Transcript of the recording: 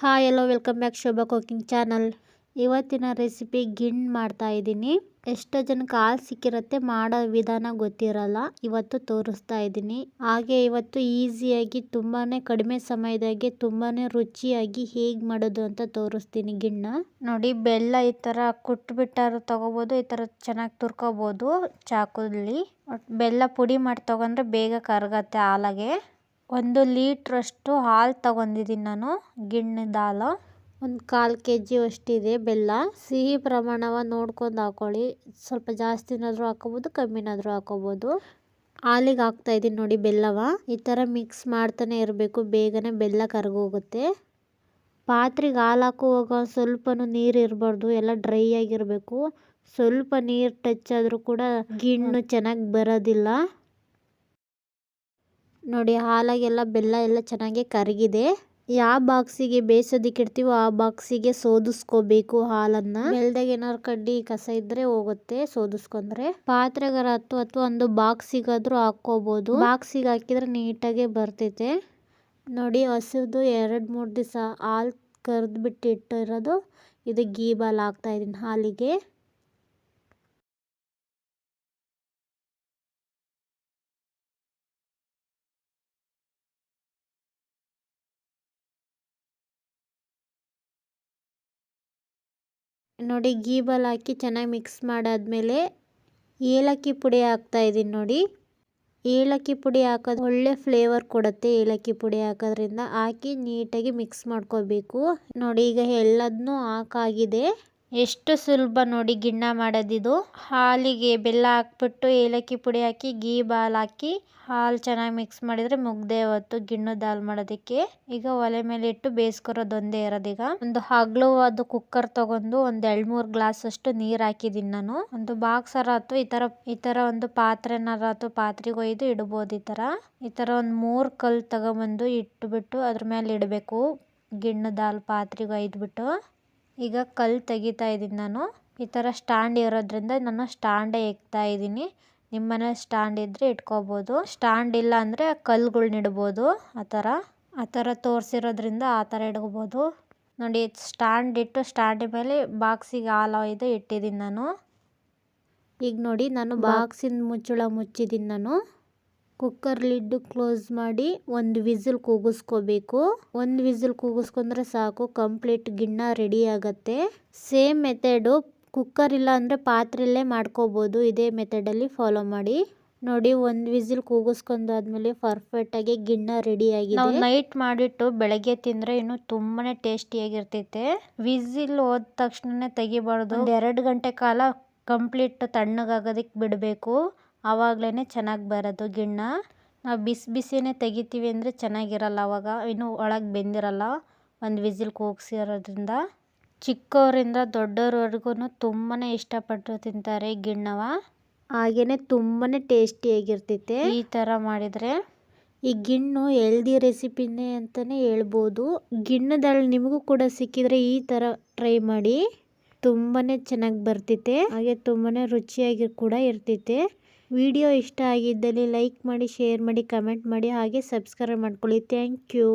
Hi hello welcome back Shobha cooking channel ಇವತ್ತಿನ recipe ಗಿಣ್ ಮಾಡ್ತಾ ಇದ್ದೀನಿ. ಎಷ್ಟೋ ಜನಕ್ಕೆ ಹಾಲು ಸಿಕ್ಕಿರುತ್ತೆ, ಮಾಡೋ ವಿಧಾನ ಗೊತ್ತಿರಲ್ಲ. ಇವತ್ತು ತೋರಿಸ್ತಾ ಇದ್ದೀನಿ. ಹಾಗೆ ಇವತ್ತು ಈಸಿಯಾಗಿ ತುಂಬಾ ಕಡಿಮೆ ಸಮಯದಾಗೆ ತುಂಬಾ ರುಚಿಯಾಗಿ ಹೇಗೆ ಮಾಡೋದು ಅಂತ ತೋರಿಸ್ತೀನಿ ಗಿಣ್ಣ. ನೋಡಿ, ಬೆಲ್ಲ ಈ ಥರ ಕುಟ್ಬಿಟ್ಟಾರು ತಗೋಬೋದು, ಈ ಥರ ಚೆನ್ನಾಗಿ ತುರ್ಕೋಬೋದು, ಚಾಕುಲಿ. ಬೆಲ್ಲ ಪುಡಿ ಮಾಡಿ ತಗೊಂಡ್ರೆ ಬೇಗ ಕರಗತ್ತೆ ಹಾಲಾಗೆ. ಒಂದು ಲೀಟ್ರಷ್ಟು ಹಾಲು ತಗೊಂಡಿದ್ದೀನಿ ನಾನು ಗಿಣ್ಣದ ಹಾಲು ಒಂದು ಕಾಲು ಕೆ ಜಿ ಇದೆ ಬೆಲ್ಲ. ಸಿಹಿ ಪ್ರಮಾಣವ ನೋಡ್ಕೊಂಡು ಹಾಕೊಳ್ಳಿ. ಸ್ವಲ್ಪ ಜಾಸ್ತಿನಾದರೂ ಹಾಕ್ಕೊಬೋದು ಕಮ್ಮಿನಾದರೂ ಹಾಕ್ಕೋಬೋದು. ಹಾಲಿಗೆ ಹಾಕ್ತಾ ಇದ್ದೀನಿ ನೋಡಿ ಬೆಲ್ಲವ. ಈ ಥರ ಮಿಕ್ಸ್ ಮಾಡ್ತಾನೆ ಇರಬೇಕು ಬೇಗನೆ ಬೆಲ್ಲ ಕರಗೋಗುತ್ತೆ. ಪಾತ್ರೆಗೆ ಹಾಲು ಹಾಕುವಾಗ ಸ್ವಲ್ಪನೂ ನೀರು ಇರಬಾರ್ದು ಎಲ್ಲ ಡ್ರೈ ಆಗಿರಬೇಕು. ಸ್ವಲ್ಪ ನೀರು ಟಚ್ ಆದರೂ ಕೂಡ ಗಿಣ್ಣು ಚೆನ್ನಾಗಿ ಬರೋದಿಲ್ಲ. ನೋಡಿ, ಹಾಲಾಗೆಲ್ಲ, ಬೆಲ್ಲ ಎಲ್ಲ ಚೆನ್ನಾಗಿ ಕರಗಿದೆ. ಯಾವ ಬಾಕ್ಸಿಗೆ ಬೇಯಿಸೋದಕ್ಕೆ ಇಡ್ತೀವೋ, ಆ ಬಾಕ್ಸಿಗೆ ಸೋದಿಸ್ಕೋಬೇಕು ಹಾಲನ್ನ. ಬೆಳ್ದಾಗ ಏನಾದ್ರು ಕಡ್ಡಿ ಕಸ ಇದ್ರೆ ಹೋಗುತ್ತೆ ಸೋದಿಸ್ಕೊಂಡ್ರೆ. ಪಾತ್ರೆಗಾರ ಹತ್ತು ಅಥವಾ ಒಂದು ಬಾಕ್ಸಿಗಾದ್ರೂ ಹಾಕೋಬಹುದು ಬಾಕ್ಸಿಗೆ ಹಾಕಿದ್ರೆ ನೀಟಾಗೆ ಬರ್ತೈತೆ. ನೋಡಿ, ಹಸಿದು ಎರಡು ಮೂರು ದಿವಸ ಹಾಲು ಕರೆದು ಬಿಟ್ಟಿಟ್ಟಿರೋದು ಇದು ಗೀ ಬಾಲ್ ಹಾಕ್ತಾ ಇದ್ದೀನಿ ಹಾಲಿಗೆ. ನೋಡಿ ಗೀಬಲ್ ಹಾಕಿ ಚೆನ್ನಾಗಿ ಮಿಕ್ಸ್ ಮಾಡಾದಮೇಲೆ ಏಲಕ್ಕಿ ಪುಡಿ ಹಾಕ್ತಾ ಇದ್ದೀನಿ ನೋಡಿ. ಏಲಕ್ಕಿ ಪುಡಿ ಹಾಕೋದು ಒಳ್ಳೆ ಫ್ಲೇವರ್ ಕೊಡುತ್ತೆ ಏಲಕ್ಕಿ ಪುಡಿ ಹಾಕೋದ್ರಿಂದ. ಹಾಕಿ ನೀಟಾಗಿ ಮಿಕ್ಸ್ ಮಾಡ್ಕೋಬೇಕು. ನೋಡಿ, ಈಗ ಎಲ್ಲದನ್ನೂ ಹಾಕಾಗಿದೆ. ಎಷ್ಟು ಸುಲಭ ನೋಡಿ ಗಿಣ್ಣ ಮಾಡೋದಿದು. ಹಾಲಿಗೆ ಬೆಲ್ಲ ಹಾಕ್ಬಿಟ್ಟು ಏಲಕ್ಕಿ ಪುಡಿ ಹಾಕಿ, ಗೀ ಬಾಲ್ ಹಾಕಿ, ಹಾಲು ಚೆನ್ನಾಗಿ ಮಿಕ್ಸ್ ಮಾಡಿದರೆ ಮುಗ್ದೇ ಹೊತ್ತು ಗಿಣ್ಣು ದಾಲ್ ಮಾಡೋದಕ್ಕೆ. ಈಗ ಒಲೆ ಮೇಲೆ ಇಟ್ಟು ಬೇಯಿಸ್ಕೊರೋದು ಒಂದೇ ಇರೋದೀಗ ಒಂದು ಹಗ್ಲವಾದ ಕುಕ್ಕರ್ ತಗೊಂಡು ಒಂದ್ ಎರಡ್ ಮೂರ್ ಗ್ಲಾಸ್ ಅಷ್ಟು ನೀರ್ ಹಾಕಿದೀನಿ ನಾನು. ಒಂದು ಬಾಕ್ಸ್ ಆತು ಈ ತರ ಈ ತರ ಒಂದು ಪಾತ್ರೆನಾರಾತು ಪಾತ್ರೆಗೆ ಒಯ್ದು ಇಡಬಹುದು ಈ ತರ ಈ ತರ ಒಂದ್ ಮೂರ್ ಕಲ್ ತಗೊಂಬಂದು ಇಟ್ಬಿಟ್ಟು ಅದ್ರ ಮೇಲೆ ಇಡಬೇಕು. ಗಿಣ್ಣು ದಾಲ್ ಪಾತ್ರೆಗೆ ಒಯ್ದ್ಬಿಟ್ಟು. ಈಗ ಕಲ್ ತೆಗಿತಾ ಇದ್ದೀನಿ ನಾನು. ಈ ಥರ ಸ್ಟ್ಯಾಂಡ್ ಇರೋದ್ರಿಂದ ನಾನು ಸ್ಟ್ಯಾಂಡೇ ಇಕ್ತಾ ಇದ್ದೀನಿ. ನಿಮ್ಮ ಮನೆ ಸ್ಟ್ಯಾಂಡ್ ಇದ್ದರೆ ಇಟ್ಕೋಬೋದು. ಸ್ಟ್ಯಾಂಡ್ ಇಲ್ಲ ಅಂದರೆ ಕಲ್ಗಳ್ನ ಇಡ್ಬೋದು ಆ ಥರ. ಆ ಥರ ತೋರಿಸಿರೋದ್ರಿಂದ ಆ ಥರ ಇಡ್ಕೋಬೋದು ನೋಡಿ ಸ್ಟ್ಯಾಂಡ್ ಇಟ್ಟು ಸ್ಟ್ಯಾಂಡ್ ಮೇಲೆ ಬಾಕ್ಸಿಗೆ ಹಾಲು ಒಯ್ದು ಇಟ್ಟಿದ್ದೀನಿ ನಾನು. ಈಗ ನೋಡಿ ನಾನು ಬಾಕ್ಸಿನ ಮುಚ್ಚಳ ಮುಚ್ಚಿದ್ದೀನಿ ನಾನು. ಕುಕ್ಕರ್ ಲಿಡ್ ಕ್ಲೋಸ್ ಮಾಡಿ ಒಂದು ವಿಸಿಲ್ ಕೂಗಿಸ್ಕೋಬೇಕು. ಒಂದು ವಿಸಿಲ್ ಕೂಗಿಸ್ಕೊಂಡ್ರೆ ಸಾಕು, ಕಂಪ್ಲೀಟ್ ಗಿಣ್ಣ ರೆಡಿ ಆಗುತ್ತೆ. ಸೇಮ್ ಮೆಥಡು, ಕುಕ್ಕರ್ ಇಲ್ಲ ಅಂದರೆ ಪಾತ್ರೆಯಲ್ಲೇ ಮಾಡ್ಕೋಬೋದು. ಇದೇ ಮೆಥಡಲ್ಲಿ ಫಾಲೋ ಮಾಡಿ. ನೋಡಿ, ಒಂದು ವಿಸಿಲ್ ಕೂಗಿಸ್ಕೊಂಡಾದ್ಮೇಲೆ ಪರ್ಫೆಕ್ಟಾಗಿ ಗಿಣ್ಣ ರೆಡಿ ಆಗಿದೆ. ನಾವು ನೈಟ್ ಮಾಡಿಟ್ಟು ಬೆಳಗ್ಗೆ ತಿಂದರೆ ಇನ್ನು ತುಂಬಾ ಟೇಸ್ಟಿಯಾಗಿರ್ತೈತೆ ವಿಸಿಲ್ ಹೋದ ತಕ್ಷಣನೇ ತೆಗಿಬಾರ್ದು. ಎರಡು ಗಂಟೆ ಕಾಲ ಕಂಪ್ಲೀಟ್ ತಣ್ಣಗಾಗೋದಕ್ಕೆ ಬಿಡಬೇಕು. ಆವಾಗಲೇ ಚೆನ್ನಾಗಿ ಬರೋದು ಗಿಣ್ಣ. ನಾವು ಬಿಸಿ ಬಿಸಿನೇ ತೆಗಿತೀವಿ ಅಂದರೆ ಚೆನ್ನಾಗಿರಲ್ಲ ಅವಾಗ. ಇನ್ನೂ ಒಳಗೆ ಬೆಂದಿರಲ್ಲ. ಒಂದು ವಿಸಿಲ್ ಕೂಗ್ಸಿರೋದ್ರಿಂದ. ಚಿಕ್ಕವರಿಂದ ದೊಡ್ಡವ್ರವರೆಗೂ ತುಂಬಾ ಇಷ್ಟಪಟ್ಟು ತಿಂತಾರೆ ಗಿಣ್ಣವ. ಹಾಗೆಯೇ ತುಂಬಾ ಟೇಸ್ಟಿಯಾಗಿರ್ತೈತೆ ಈ ಥರ ಮಾಡಿದರೆ. ಈ ಗಿಣ್ಣು ಹೆಲ್ದಿ ರೆಸಿಪಿನೇ ಅಂತಲೇ ಹೇಳ್ಬೋದು. ಗಿಣ್ಣದಲ್ಲಿ ನಿಮಗೂ ಕೂಡ ಸಿಕ್ಕಿದರೆ ಈ ಥರ ಟ್ರೈ ಮಾಡಿ. ತುಂಬಾ ಚೆನ್ನಾಗಿ ಬರ್ತೈತೆ ಹಾಗೆ ತುಂಬಾ ರುಚಿಯಾಗಿ ಕೂಡ ಇರ್ತೈತೆ. ವಿಡಿಯೋ ಇಷ್ಟ ಆಗಿದ್ದಲ್ಲಿ ಲೈಕ್ ಮಾಡಿ ಶೇರ್ ಮಾಡಿ ಕಮೆಂಟ್ ಮಾಡಿ ಹಾಗೆ ಸಬ್ಸ್ಕ್ರೈಬ್ ಮಾಡ್ಕೊಳ್ಳಿ. Thank you.